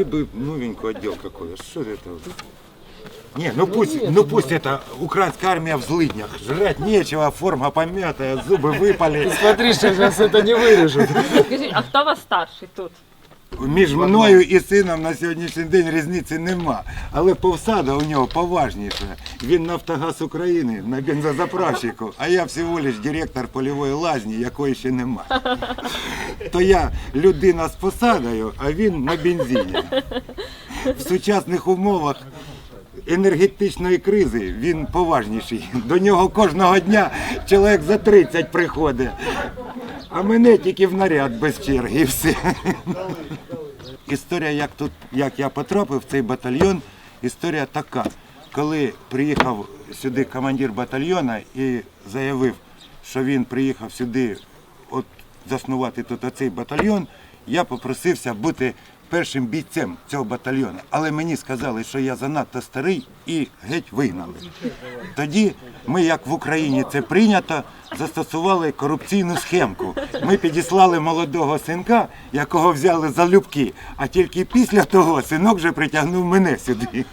ты бы новенькую одел какой Что это? Не, ну пусть, ну пусть это украинская армия в злыднях. Жрать нечего, форма помятая, зубы выпали. Смотри, что сейчас это не вырежут. Скажіть, а хто у вас старший тут? Між мною і сином на сьогоднішній день різниці нема. Але повсада у нього поважніша. Він Нафтогаз України на бензозаправщику, а я всього лиш директор польової лазні, якої ще нема. То я людина з посадою, а він на бензині. В сучасних умовах енергетичної кризи він поважніший. До нього кожного дня чоловік за 30 приходить. А мене тільки в наряд без черги і все. Історія, як тут, як я потрапив в цей батальйон, історія така. Коли приїхав сюди командир батальйона і заявив, що він приїхав сюди заснувати тут оцей батальйон, я попросився бути першим бійцем цього батальйону. Але мені сказали, що я занадто старий і геть вигнали. Тоді ми, як в Україні це прийнято, застосували корупційну схемку. Ми підіслали молодого синка, якого взяли за любки, а тільки після того синок вже притягнув мене сюди.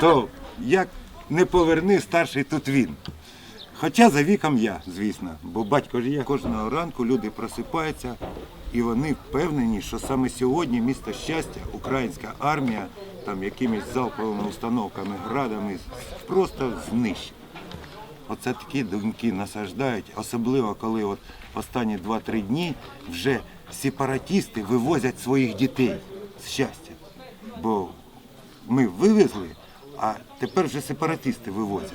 То як не поверни, старший тут він. Хоча за віком я, звісно, бо батько ж є. Кожного ранку люди просипаються і вони впевнені, що саме сьогодні місто щастя, українська армія, там якимись залповими установками, градами просто знищить. Оце такі думки насаждають, особливо коли от останні 2-3 дні вже сепаратісти вивозять своїх дітей з щастя. Бо ми вивезли, а тепер вже сепаратисти вивозять.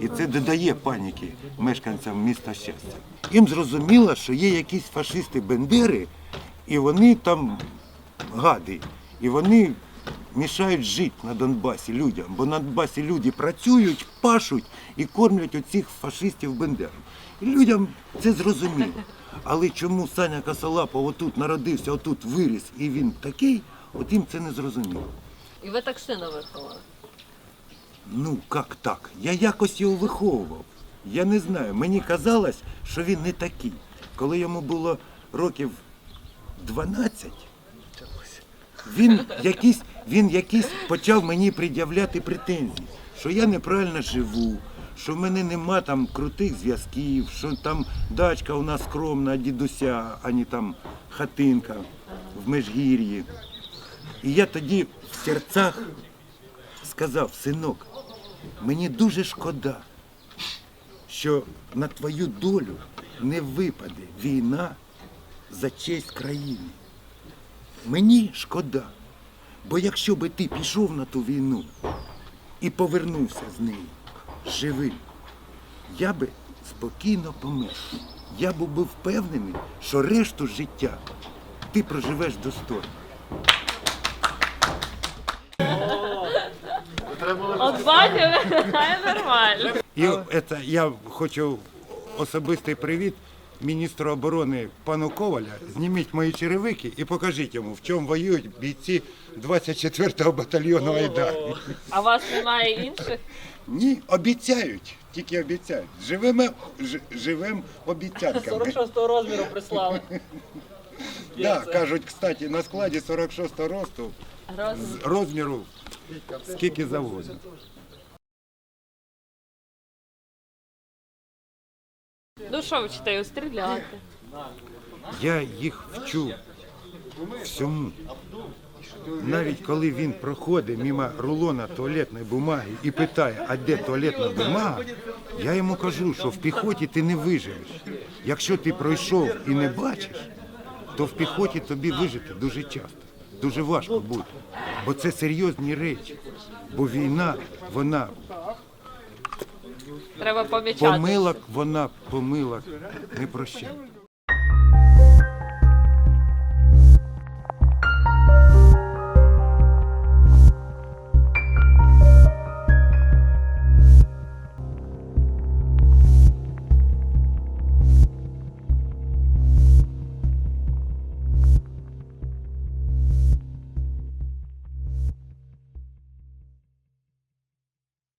І це додає паніки мешканцям міста щастя. Їм зрозуміло, що є якісь фашисти-бендери, і вони там гади. І вони мішають жити на Донбасі людям, бо на Донбасі люди працюють, пашуть і кормлять оцих фашистів-бендерів. Людям це зрозуміло. Але чому Саня Косолапов отут народився, отут виріс, і він такий, от їм це не зрозуміло. І ви так сина виховали. Ну, як так? Я якось його виховував. Я не знаю. Мені казалось, що він не такий. Коли йому було років 12, він якийсь, він якийсь почав мені пред'являти претензії, що я неправильно живу, що в мене нема там крутих зв'язків, що там дачка у нас скромна дідуся, а не там хатинка в Межгір'ї. І я тоді в серцях сказав, синок, мені дуже шкода, що на твою долю не випаде війна за честь країни. Мені шкода. Бо якщо би ти пішов на ту війну і повернувся з неї живим, я би спокійно помер. Я був впевнений, що решту життя ти проживеш достойно. Виглядає нормально. І це я хочу особистий привіт міністру оборони пану Коваля. Зніміть мої черевики і покажіть йому, в чому воюють бійці 24-го батальйону Айдар. А вас немає інших? Ні, обіцяють, тільки обіцяють. Живемо, ж- живем обіцянками. 46-го розміру прислали. Да, кажуть, кстати, на складі 46-го росту Роз... з розміру скільки завгодно. Ну що ви читаєте, стріляти? Я їх вчу всьому. Навіть коли він проходить мимо рулона туалетної бумаги і питає, а де туалетна бумага, я йому кажу, що в піхоті ти не виживеш. Якщо ти пройшов і не бачиш, то в піхоті тобі вижити дуже часто, дуже важко буде. Бо це серйозні речі. Бо війна, вона Треба помічати. помилок, вона помилок не прощає.